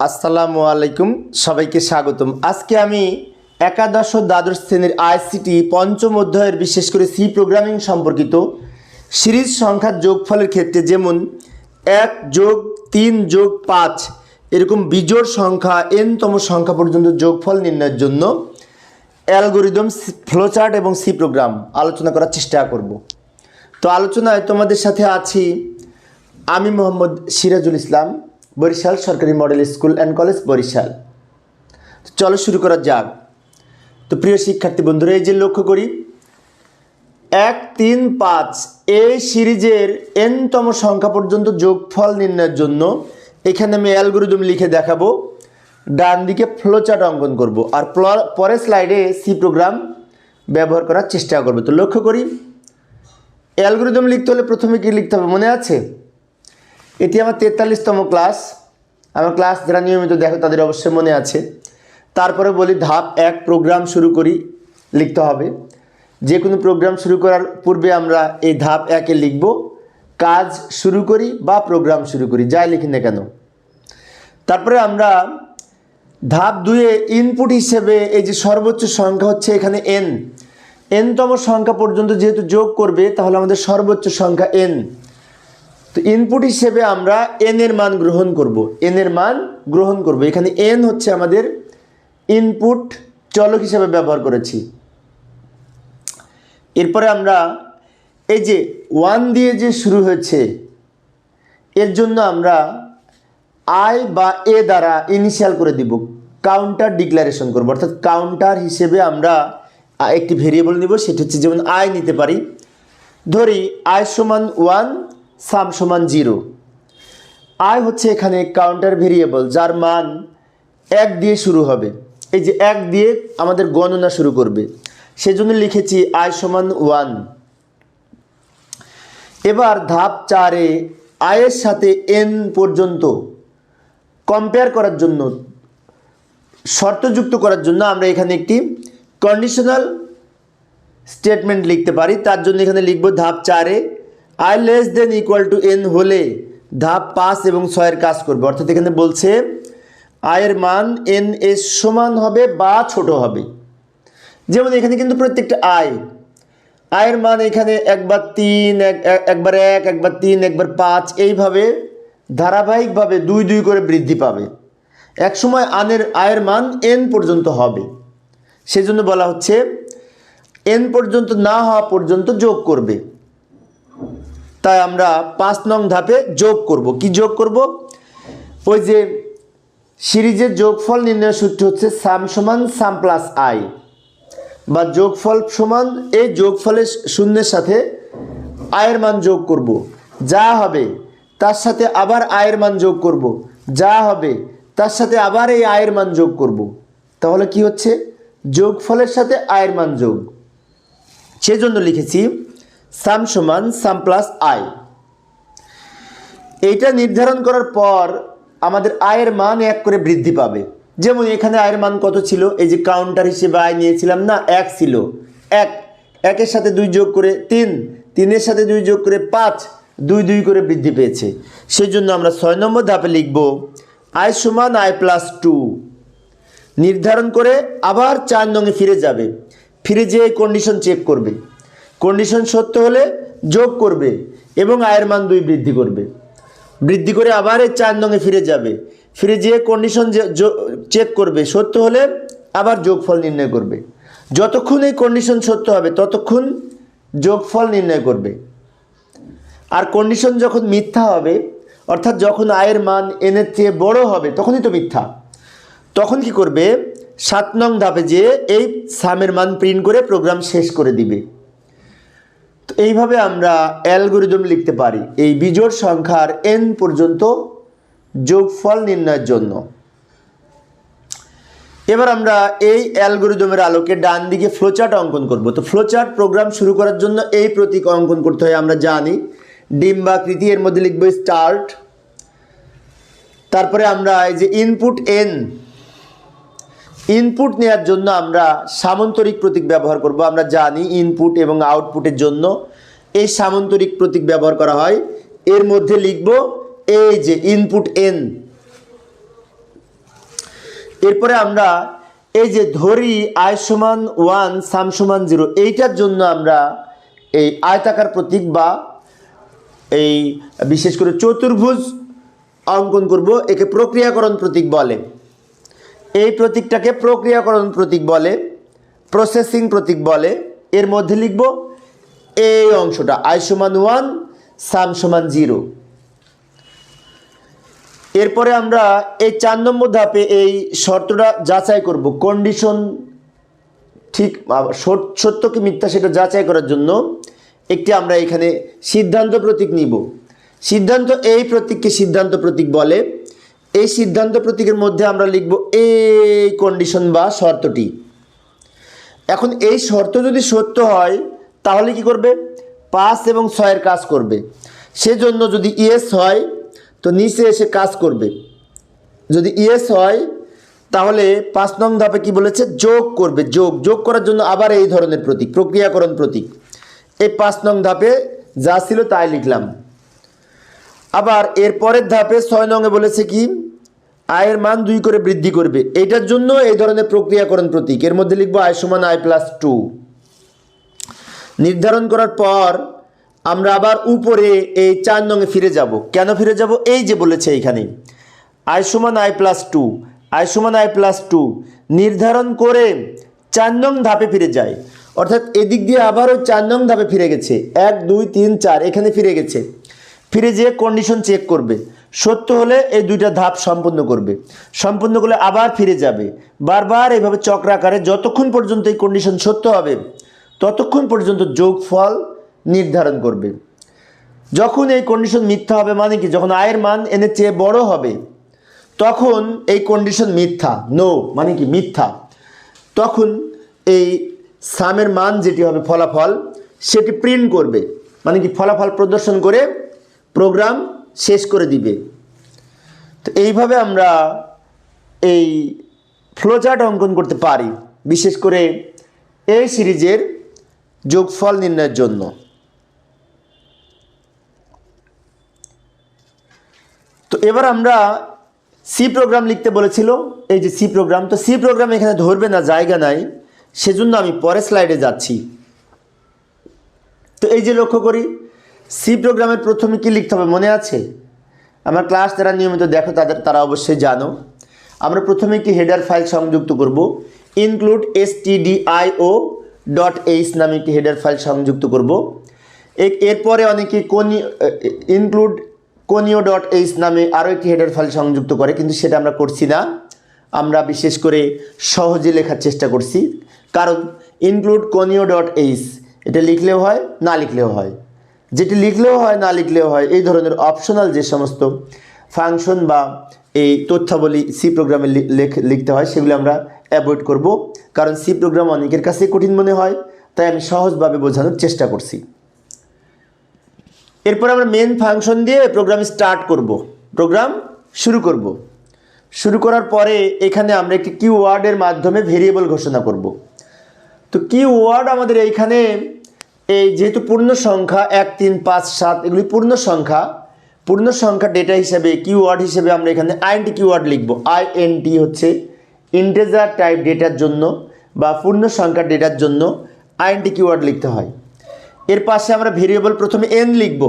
আসসালামু আলাইকুম, সবাইকে স্বাগতম। আজকে আমি একাদশ ও দ্বাদশ শ্রেণির আইসিটি পঞ্চম অধ্যায়ের বিশেষ করে সি প্রোগ্রামিং সম্পর্কিত সিরিজ সংখ্যার যোগফলের ক্ষেত্রে যেমন এক যোগ তিন যোগ পাঁচ, এরকম বিজোড় সংখ্যা, এনতম সংখ্যা পর্যন্ত যোগফল নির্ণয়ের জন্য অ্যালগোরিদম ফ্লোচার্ট এবং সি প্রোগ্রাম আলোচনা করার চেষ্টা করব। তো আলোচনায় তোমাদের সাথে আছি আমি মোহাম্মদ সিরাজুল ইসলাম। বরিশাল সরকারি model school and college Barishal. চলো শুরু করা যাক। তো প্রিয় শিক্ষার্থী বন্ধুরা, এই যে লক্ষ্য করি, এক, তিন, পাঁচ এই সিরিজের এনতম সংখ্যা পর্যন্ত যোগফল নির্ণয়ের জন্য এখানে আমি অ্যালগোরিদম লিখে দেখাবো। ডান দিকে ফ্লোচার্ট অঙ্কন করব আর পরের স্লাইডে সি প্রোগ্রাম ব্যবহার করার চেষ্টা করব। তো লক্ষ্য করি, অ্যালগোরিদম লিখতে হলে প্রথমে কি লিখতে হবে মনে আছে? এটি আমার তেতাল্লিশতম ক্লাস। আমার ক্লাস যারা নিয়মিত দেখো তাদের অবশ্যই মনে আছে। তারপরে বলি ধাপ এক প্রোগ্রাম শুরু করি, লিখতে হবে। যে কোনো প্রোগ্রাম শুরু করার পূর্বে আমরা এই ধাপ একে লিখব। কাজ শুরু করি বা প্রোগ্রাম শুরু করি, যাই লিখি না কেন। তারপরে আমরা ধাপ দুয়ে ইনপুট হিসেবে এই যে সর্বোচ্চ সংখ্যা হচ্ছে এখানে এন এনতম সংখ্যা পর্যন্ত যেহেতু যোগ করবে, তাহলে আমাদের সর্বোচ্চ সংখ্যা এন তো ইনপুট হিসেবে আমরা এন এর মান গ্রহণ করব। এন এর মান গ্রহণ করব। এখানে এন হচ্ছে আমাদের ইনপুট চলক হিসেবে ব্যবহার করেছি। এরপরে আমরা এই যে ওয়ান দিয়ে যে শুরু হয়েছে, এর জন্য আমরা আই বা এ দ্বারা ইনিশিয়াল করে দিব। কাউন্টার ডিক্লারেশন করব। অর্থাৎ কাউন্টার হিসেবে আমরা একটি ভেরিয়েবল নিব। সেটা হচ্ছে যেমন আয় নিতে পারি। ধরি আয় সমান ওয়ান সাম সমান জিরো। আই হচ্ছে এখানে কাউন্টার ভেরিয়েবল যার মান এক দিয়ে শুরু হবে। এই যে এক দিয়ে আমাদের গণনা শুরু করবে। সেজন্য লিখেছি আই সমান ওয়ান। এবার ধাপ চারে আয়ের সাথে এন পর্যন্ত কম্পেয়ার করার জন্য, শর্তযুক্ত করার জন্য আমরা এখানে একটি কন্ডিশনাল স্টেটমেন্ট লিখতে পারি। তার জন্য এখানে লিখব ধাপ চারে I less than equal to N হলে ধাপ পাঁচ এবং ছয়ের কাজ করবে। অর্থাৎ এখানে বলছে আয়ের মান এন এর সমান হবে বা ছোট হবে। যেমন এখানে কিন্তু প্রত্যেকটা আয় আয়ের মান এখানে একবার তিন, এক, এক- একবার এক, একবার তিন, একবার পাঁচ, এইভাবে ধারাবাহিকভাবে দুই দুই করে বৃদ্ধি পাবে। এক সময় আনের আয়ের মান এন পর্যন্ত হবে। সেজন্য বলা হচ্ছে এন পর্যন্ত না হওয়া পর্যন্ত যোগ করবে। তাই আমরা পাঁচ নং ধাপে যোগ করব। কি যোগ করব? ওই যে সিরিজের যোগফল নির্ণয় সূত্র হচ্ছে সাম সমান সাম প্লাস আই। বা যোগফল সমান এই যোগফলের শূন্যের সাথে আয়ের মান যোগ করব। যা হবে তার সাথে আবার আয়ের মান যোগ করব। যা হবে তার সাথে আবার এই আয়ের মান যোগ করব। তাহলে কি হচ্ছে? যোগফলের সাথে আয়ের মান যোগ। সেজন্য লিখেছি সাম সমান সাম প্লাস আই। এইটা নির্ধারণ করার পর আমাদের আয়ের মান এক করে বৃদ্ধি পাবে। যেমন এখানে আয়ের মান কত ছিল? এই যে কাউন্টার হিসেবে আয় নিয়েছিলাম না, এক ছিল। এক, একের সাথে দুই যোগ করে তিন, তিনের সাথে দুই যোগ করে পাঁচ, দুই দুই করে বৃদ্ধি পেয়েছে। সেই জন্য আমরা ছয় নম্বর ধাপে লিখব, আয় সমান আয় প্লাস টু নির্ধারণ করে আবার চার নঙে ফিরে যাবে। ফিরে যেয়ে কন্ডিশন চেক করবে। কন্ডিশন সত্য হলে যোগ করবে এবং আয়ের মান দুই বৃদ্ধি করবে। বৃদ্ধি করে আবার এই চার নঙে ফিরে যাবে। ফিরে যেয়ে কন্ডিশন চেক করবে। সত্য হলে আবার যোগফল নির্ণয় করবে। যতক্ষণ এই কন্ডিশন সত্য হবে, ততক্ষণ যোগফল নির্ণয় করবে। আর কন্ডিশন যখন মিথ্যা হবে, অর্থাৎ যখন আয়ের মান এনের চেয়ে বড় হবে, তখনই তো মিথ্যা। তখন কি করবে? সাত নং ধাপে যে এই সামের মান প্রিন্ট করে প্রোগ্রাম শেষ করে দিবে। তো এইভাবে আমরা অ্যালগোরিদম লিখতে পারি। এই বিজোড় সংখ্যার এন পর্যন্ত যোগফল নির্ণয়ের জন্য। এবার আমরা এই অ্যালগোরিদমের আলোকে ডান দিকে ফ্লোচার্ট অঙ্কন করব। তো ফ্লোচার্ট প্রোগ্রাম শুরু করার জন্য এই প্রতীক অঙ্কন করতে হয়, আমরা জানি। ডিম্বাকৃতি, এর মধ্যে লিখব স্টার্ট তারপরে আমরা এই যে ইনপুট এন ইনপুট নেওয়ার জন্য আমরা সামন্তরিক প্রতীক ব্যবহার করব। আমরা জানি ইনপুট এবং আউটপুটের জন্য এই সামন্তরিক প্রতীক ব্যবহার করা হয়। এর মধ্যে লিখব এই যে ইনপুট এন এরপরে আমরা এই যে ধরি আয় সমান ওয়ান সাম সমান জিরো এইটার জন্য আমরা এই আয়তাকার প্রতীক বা এই বিশেষ করে চতুর্ভুজ অঙ্কন করব। একে প্রক্রিয়াকরণ প্রতীক বলে। এই প্রতীকটাকে প্রক্রিয়াকরণ প্রতীক বলে প্রসেসিং প্রতীক বলে। এর মধ্যে লিখব এই অংশটা আই সমান ওয়ান সাম সমান জিরো এরপরে আমরা এই চার নম্বর ধাপে এই শর্তটা যাচাই করব। কন্ডিশন ঠিক সত্য কি মিথ্যা সেটা যাচাই করার জন্য একটি আমরা এখানে সিদ্ধান্ত প্রতীক নিব। সিদ্ধান্ত, এই প্রতীককে সিদ্ধান্ত প্রতীক বলে। এই সিদ্ধান্ত প্রতীকের মধ্যে আমরা লিখব এই কন্ডিশন বা শর্তটি। এখন এই শর্ত যদি সত্য হয়, তাহলে কি করবে? পাঁচ এবং ছয়ের কাজ করবে। সেজন্য যদি ইয়েস হয়, তো নিচে এসে কাজ করবে। যদি ইয়েস হয়, তাহলে পাঁচ নং ধাপে কি বলেছে? যোগ করবে, যোগ। যোগ করার জন্য আবার এই ধরনের প্রতীক, প্রক্রিয়াকরণ প্রতীক। এই পাঁচ নং ধাপে যা ছিল তাই লিখলাম। আবার এর পরের ধাপে ছয় নঙে বলেছে কি? আয়ের মান দুই করে বৃদ্ধি করবে। এইটার জন্য এই ধরনের প্রক্রিয়াকরণ প্রতীক। এর মধ্যে লিখব আয় সমান আই প্লাস টু নির্ধারণ করার পর আমরা আবার উপরে এই চার নঙে ফিরে যাব। কেন ফিরে যাব? এই যে বলেছে এইখানে আই সমান আই প্লাস টু আই সমান আই প্লাস টু নির্ধারণ করে চার নং ধাপে ফিরে যায়। অর্থাৎ এদিক দিয়ে আবারও চার নং ধাপে ফিরে গেছে। এক, দুই, তিন, চার, এখানে ফিরে গেছে। ফিরে যেয়ে কন্ডিশন চেক করবে। সত্য হলে এই দুইটা ধাপ সম্পন্ন করবে। সম্পন্ন করলে আবার ফিরে যাবে। বারবার এইভাবে চক্রাকারে যতক্ষণ পর্যন্ত এই কন্ডিশন সত্য হবে, ততক্ষণ পর্যন্ত যোগফল নির্ধারণ করবে। যখন এই কন্ডিশন মিথ্যা হবে মানে কি? যখন আয়ের মান এনের চেয়ে বড় হবে, তখন এই কন্ডিশন মিথ্যা। নো মানে কি? মিথ্যা। তখন এই সামের মান যেটি হবে ফলাফল, সেটি প্রিন্ট করবে। মানে কি? ফলাফল প্রদর্শন করে প্রোগ্রাম শেষ করে দিবে। তো এইভাবে আমরা এই ফ্লোচার্ট অঙ্কন করতে পারি, বিশেষ করে এই সিরিজের যোগফল নির্ণয়ের জন্য। তো এবার আমরা সি প্রোগ্রাম লিখতে বলেছিল, এই যে সি প্রোগ্রাম, তো সি প্রোগ্রাম এখানে ধরবে না, জায়গা নাই, সেজন্য আমি পরের স্লাইডে যাচ্ছি। তো এই যে লক্ষ্য করি সি প্রোগ্রামের প্রথমে কি লিখতে হবে মনে আছে? আমার ক্লাস যারা নিয়মিত দেখো, তাদের তারা অবশ্যই জানো। আমরা প্রথমে একটি হেডার ফাইল সংযুক্ত করব? Include S O dot H নামে একটি হেডার ফাইল সংযুক্ত করব। এরপরে অনেকে কোনি ইনক্লুড কোনিও ডট এইচ নামে আরও একটি হেডার ফাইল সংযুক্ত করে, কিন্তু সেটা আমরা করছি না। আমরা বিশেষ করে সহজে লেখার চেষ্টা করছি। কারণ ইনক্লুড কোনিও ডট এইচ এটা লিখলেও হয়, না লিখলেও হয়। যেটি লিখলেও হয়, না লিখলেও হয়, এই ধরনের অপশনাল যে সমস্ত ফাংশন বা এই তথ্যাবলী সি প্রোগ্রামে লেখ- লিখতে হয়, সেগুলো আমরা অ্যাভয়েড করব। কারণ সি প্রোগ্রাম অনেকের কাছে কঠিন মনে হয়, তাই আমি সহজভাবে বোঝানোর চেষ্টা করছি। এরপর আমরা মেন ফাংশন দিয়ে প্রোগ্রাম স্টার্ট করব। প্রোগ্রাম শুরু করব। শুরু করার পরে এখানে আমরা একটি কিওয়ার্ডের মাধ্যমে ভেরিয়েবল ঘোষণা করব। তো কি ওয়ার্ড আমাদের এইখানে এই যেহেতু পূর্ণ সংখ্যা এক, তিন, পাঁচ, সাত, এগুলি পূর্ণ সংখ্যা পূর্ণ সংখ্যা ডেটা হিসেবে কিওয়ার্ড হিসেবে আমরা এখানে আইএনটি কিওয়ার্ড লিখব। আইএনটি হচ্ছে ইন্টেজার টাইপ ডেটার জন্য বা পূর্ণ সংখ্যা ডেটার জন্য আইএনটি কিওয়ার্ড লিখতে হয়। এর পাশে আমরা ভেরিয়েবল প্রথমে এন লিখব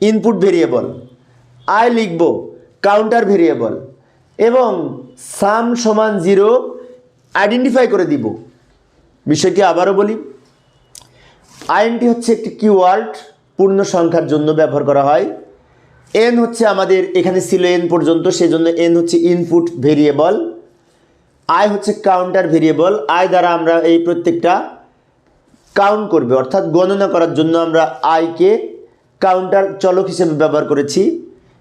ইনপুট ভেরিয়েবল আই লিখব কাউন্টার ভেরিয়েবল এবং সাম সমান জিরো আইডেন্টিফাই করে দিব। বিষয়টি আবারও বলি আইএনটি হচ্ছে একটি কিওয়ার্ড, পূর্ণ সংখ্যার জন্য ব্যবহার করা হয়। এন হচ্ছে আমাদের এখানে ছিল এন পর্যন্ত, সেজন্য এন হচ্ছে ইনপুট ভেরিয়েবল আই হচ্ছে কাউন্টার ভেরিয়েবল আই দ্বারা আমরা এই প্রত্যেকটা কাউন্ট করবে, অর্থাৎ গণনা করার জন্য আমরা আইকে কাউন্টার চলক হিসেবে ব্যবহার করেছি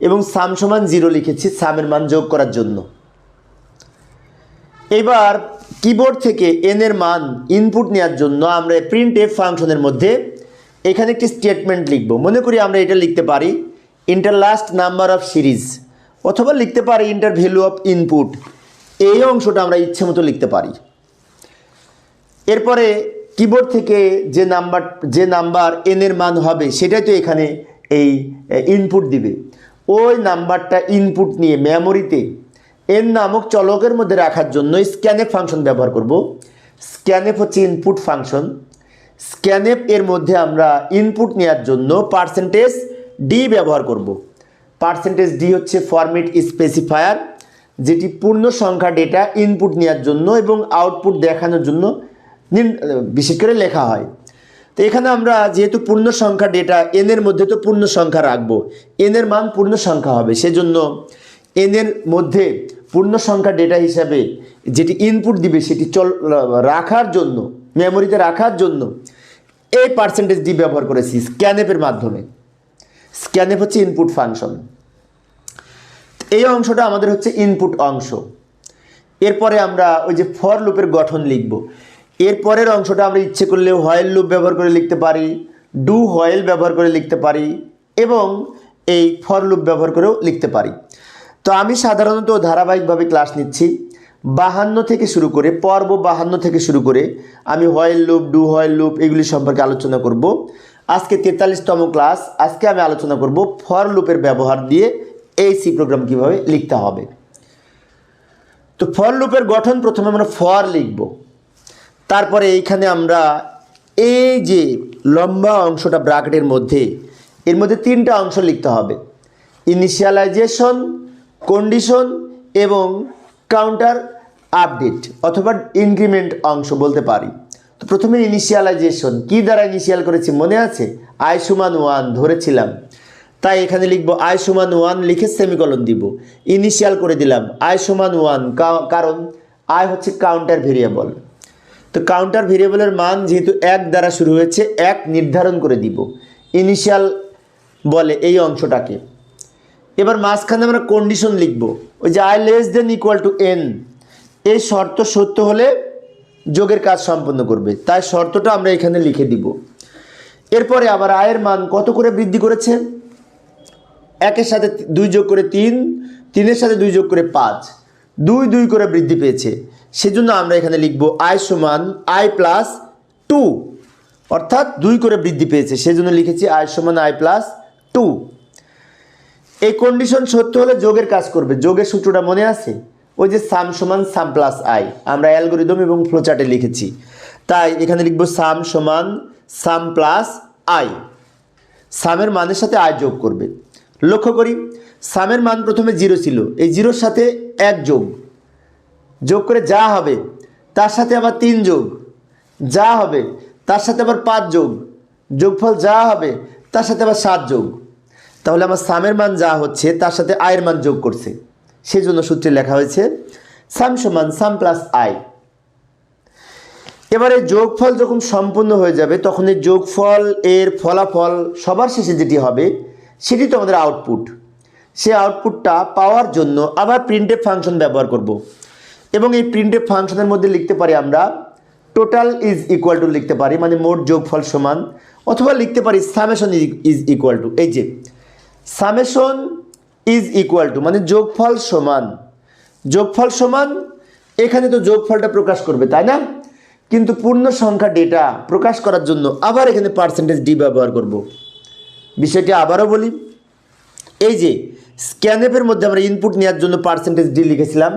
এবং সাম সমান জিরো লিখেছি সামের মান যোগ করার জন্য। এবার কিবোর্ড থেকে এন এর মান ইনপুট নেওয়ার জন্য আমরা প্রিন্ট এফ ফাংশনের মধ্যে এখানে একটি স্টেটমেন্ট লিখব। মনে করি আমরা এটা লিখতে পারি enter last number of series অথবা লিখতে পারি ইন্টার ভ্যালু অফ ইনপুট এই অংশটা আমরা ইচ্ছে মতো লিখতে পারি। এরপরে কিবোর্ড থেকে যে নাম্বার যে নাম্বার এন এর মান হবে সেটাই তো এখানে এই ইনপুট দিবে। ওই নাম্বারটা ইনপুট নিয়ে মেমোরিতে এন নামক চলকের মধ্যে রাখার জন্য স্ক্যানএফ ফাংশন ব্যবহার করব। স্ক্যানএফ হচ্ছে ইনপুট ফাংশন। স্ক্যানএফ এর মধ্যে আমরা ইনপুট নেওয়ার জন্য পার্সেন্টেজ ডি ব্যবহার করব। পার্সেন্টেজ ডি হচ্ছে ফরম্যাট স্পেসিফায়ার যেটি পূর্ণ সংখ্যা ডেটা ইনপুট নেওয়ার জন্য এবং আউটপুট দেখানোর জন্য বিশেষ করে লেখা হয়। তো এখানে আমরা যেহেতু পূর্ণ সংখ্যা ডেটা এন এর মধ্যে তো পূর্ণ সংখ্যা রাখব এন এর মান পূর্ণ সংখ্যা হবে। সেজন্য এন এর মধ্যে পূর্ণ সংখ্যা ডেটা হিসাবে যেটি ইনপুট দিবে, সেটি চল, রাখার জন্য মেমোরিতে রাখার জন্য এই পার্সেন্টেজ ডি ব্যবহার করেছি স্ক্যানএপের মাধ্যমে। স্ক্যানএপ হচ্ছে ইনপুট ফাংশন এই অংশটা আমাদের হচ্ছে ইনপুট অংশ। এরপরে আমরা ওই যে ফর লুপের গঠন লিখব। এরপরের অংশটা আমরা ইচ্ছে করলে হয়েল লুপ ব্যবহার করে লিখতে পারি ডু হয়েল ব্যবহার করে লিখতে পারি এবং এই ফর লুপ ব্যবহার করেও লিখতে পারি। তো আমি সাধারণত ধারাবাহিকভাবে ক্লাস নিচ্ছি। বাহান্ন থেকে শুরু করে, পর্ব বাহান্ন থেকে শুরু করে আমি while loop do while loop এগুলি সম্পর্কে আলোচনা করব। আজকে তেতাল্লিশতম ক্লাস, আজকে আমি আলোচনা করব ফর লুপের ব্যবহার দিয়ে এই সি প্রোগ্রাম কীভাবে লিখতে হবে। তো ফর লুপের গঠন প্রথমে আমরা ফর লিখব। তারপরে এইখানে আমরা এই যে লম্বা অংশটা ব্রাকেটের মধ্যে, এর মধ্যে তিনটা অংশ লিখতে হবে। ইনিশিয়ালাইজেশন কন্ডিশন এবং কাউন্টার আপডেট অথবা ইনক্রিমেন্ট অংশ বলতে পারি। তো প্রথমে ইনিশিয়ালাইজেশন কি দ্বারা ইনিশিয়াল করেছি মনে আছে? আই সমান ওয়ান ধরেছিলাম। তাই এখানে লিখব আই সমান ওয়ান লিখে সেমিকলন দিব। ইনিশিয়াল করে দিলাম আই সমান ওয়ান কারণ আই হচ্ছে কাউন্টার ভেরিয়েবল তো কাউন্টার ভেরিয়েবলের মান যেহেতু এক দ্বারা শুরু হয়েছে, এক নির্ধারণ করে দিব। ইনিশিয়াল বলে এই অংশটাকে। এবার মাঝখানে আমরা কন্ডিশন লিখব। ওই যে I less than equal to N এই শর্ত সত্য হলে যোগের কাজ সম্পন্ন করবে। তাই শর্তটা আমরা এখানে লিখে দিব। এরপরে আবার আয়ের মান কত করে বৃদ্ধি করেছে? একের সাথে দুই যোগ করে তিন, তিনের সাথে দুই যোগ করে পাঁচ। দুই দুই করে বৃদ্ধি পেয়েছে। সেজন্য আমরা এখানে লিখব আই সমান আই প্লাস টু অর্থাৎ দুই করে বৃদ্ধি পেয়েছে। সেজন্য লিখেছি আই সমান আই প্লাস টু এই কন্ডিশন সত্য হলে যোগের কাজ করবে। যোগের সূত্রটা মনে আছে? ওই যে সাম সমান সাম প্লাস আই আমরা অ্যালগোরিদম এবং ফ্লোচার্টে লিখেছি। তাই এখানে লিখব সাম সমান সাম প্লাস আই সামের মানের সাথে আয় যোগ করবে। লক্ষ্য করি সামের মান প্রথমে জিরো ছিল। এই জিরোর সাথে এক যোগ। যোগ করে যা হবে, তার সাথে আবার তিন যোগ। যা হবে, তার সাথে আবার পাঁচ যোগ। যোগফল যা হবে, তার সাথে আবার সাত যোগ। তাহলে আমার সামের মান যা হচ্ছে, তার সাথে আয়ের মান যোগ করছে। সেই জন্য সূত্রে লেখা হয়েছে, সাম সমান সাম প্লাস আই এবারে যোগফল যখন সম্পূর্ণ হয়ে যাবে, তখন এই যোগফল, এর ফলাফল সবার শেষে যেটি হবে, সেটি তো আমাদের আউটপুট সেই আউটপুটটা পাওয়ার জন্য আবার প্রিন্টেড ফাংশন ব্যবহার করব। এবং এই প্রিন্টেড ফাংশনের মধ্যে লিখতে পারি আমরা টোটাল ইজ ইকুয়াল টু লিখতে পারি মানে মোট যোগফল সমান, অথবা লিখতে পারি সামেশন ইজ ইকুয়াল টু এই যে সামেশন ইজ ইকুয়াল টু মানে যোগফল সমান। যোগফল সমান, এখানে তো যোগফলটা প্রকাশ করবে, তাই না? কিন্তু পূর্ণ সংখ্যা ডেটা প্রকাশ করার জন্য আবার এখানে পার্সেন্টেজ ডি ব্যবহার করব। বিষয়টি আবারও বলি। এই যে স্ক্যানএপের মধ্যে আমরা ইনপুট নেওয়ার জন্য পার্সেন্টেজ ডি লিখেছিলাম,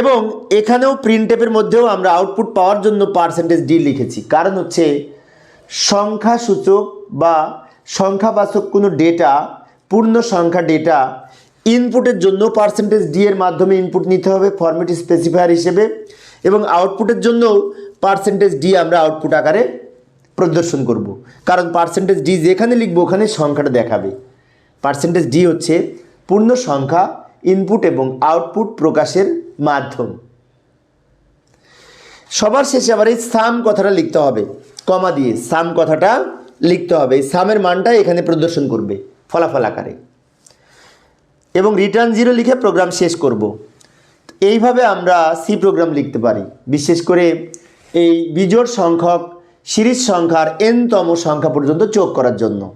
এবং এখানেও প্রিন্টেপের মধ্যেও আমরা আউটপুট পাওয়ার জন্য পার্সেন্টেজ ডি লিখেছি। কারণ হচ্ছে সংখ্যা সূচক বা সংখ্যাবাচক কোনো ডেটা পূর্ণ সংখ্যা ডেটা ইনপুটের জন্য পার্সেন্টেজ ডি এর মাধ্যমে ইনপুট নিতে হবে ফরম্যাট স্পেসিফায়ার হিসেবে এবং আউটপুটের জন্য পার্সেন্টেজ ডি আমরা আউটপুট আকারে প্রদর্শন করব। কারণ পার্সেন্টেজ ডি যেখানে লিখব ওখানে সংখ্যাটা দেখাবে। পার্সেন্টেজ ডি হচ্ছে পূর্ণ সংখ্যা ইনপুট এবং আউটপুট প্রকাশের মাধ্যম। সবার শেষে আবার এই সাম কথাটা লিখতে হবে। কমা দিয়ে সাম কথাটা লিখতে হবে সামের মানটা এখানে প্রদর্শন করবে, ফলাফল আকারে। এবং রিটার্ন জিরো লিখে প্রোগ্রাম শেষ করব। এইভাবে আমরা সি প্রোগ্রাম লিখতে পারি। বিশেষ করে এই বিজোড় সংখ্যক, সিরিজ সংখ্যার এনতম সংখ্যা পর্যন্ত যোগ করার জন্য।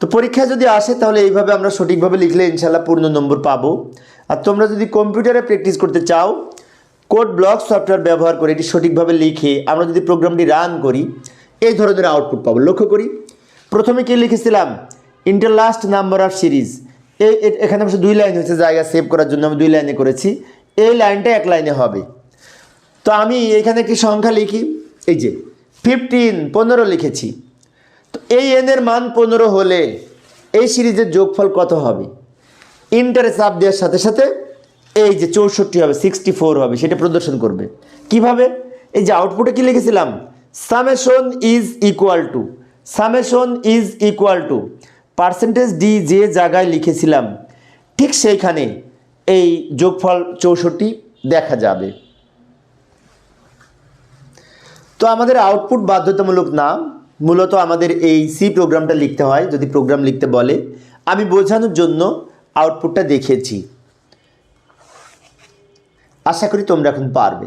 তো পরীক্ষা যদি আসে, তাহলে এইভাবে আমরা সঠিকভাবে লিখলে ইনশাল্লাহ পূর্ণ নম্বর পাবো। আর তোমরা যদি কম্পিউটারে প্র্যাকটিস করতে চাও কোড ব্লক সফটওয়্যার ব্যবহার করে এটি সঠিকভাবে লিখে আমরা যদি প্রোগ্রামটি রান করি, এই ধরনের আউটপুট পাবো। লক্ষ্য করি, প্রথমে কি লিখেছিলাম? Enter last number of series এই এখানে অবশ্য দুই লাইন হয়েছে, জায়গা সেভ করার জন্য আমি দুই লাইনে করেছি। এই লাইনটা এক লাইনে হবে। তো আমি এখানে একটি সংখ্যা লিখি, এই যে ফিফটিন পনেরো লিখেছি। তো এই এনের মান পনেরো হলে এই সিরিজের যোগফল কত হবে? ইন্টারে চাপ দেওয়ার সাথে সাথে এই যে চৌষট্টি হবে সিক্সটি ফোর হবে, সেটা প্রদর্শন করবে। কীভাবে? এই যে আউটপুটে কি লিখেছিলাম? Summation is equal to summation is equal to percentage D যে জায়গায় লিখেছিলাম, ঠিক সেইখানে এই যোগফল চৌষট্টি দেখা যাবে। তো আমাদের আউটপুট বাধ্যতামূলক না, মূলত আমাদের এই সি প্রোগ্রামটা লিখতে হয়, যদি প্রোগ্রাম লিখতে বলে। আমি বোঝানোর জন্য আউটপুটটা দেখিয়েছি আশা করি তোমরা এখন পারবে।